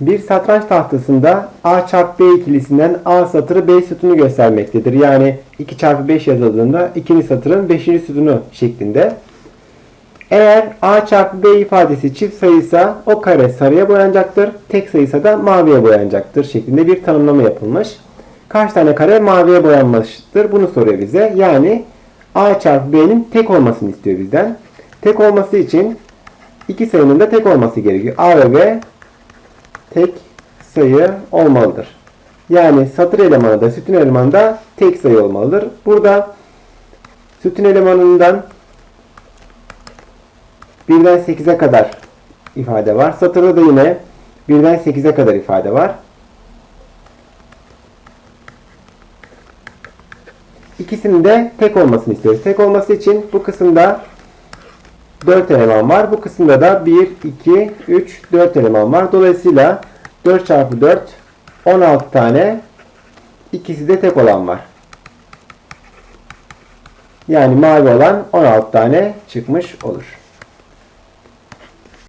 Bir satranç tahtasında A çarpı B ikilisinden A satırı B sütunu göstermektedir. Yani 2 çarpı 5 yazıldığında ikinci satırın 5. sütunu şeklinde. Eğer A çarpı B ifadesi çift sayıysa o kare sarıya boyanacaktır. Tek sayıysa da maviye boyanacaktır şeklinde bir tanımlama yapılmış. Kaç tane kare maviye boyanmıştır bunu soruyor bize. Yani A çarpı B'nin tek olmasını istiyor bizden. Tek olması için iki sayının da tek olması gerekiyor. A ve B tek sayı olmalıdır. Yani satır elemanı da sütun elemanı da tek sayı olmalıdır. Burada sütun elemanından 1'den 8'e kadar ifade var. Satırda da yine 1'den 8'e kadar ifade var. İkisinin de tek olmasını istiyoruz. Tek olması için bu kısımda 4 eleman var. Bu kısımda da 1, 2, 3, 4 eleman var. Dolayısıyla 4 çarpı 4 16 tane ikisi de tek olan var. Yani mavi olan 16 tane çıkmış olur.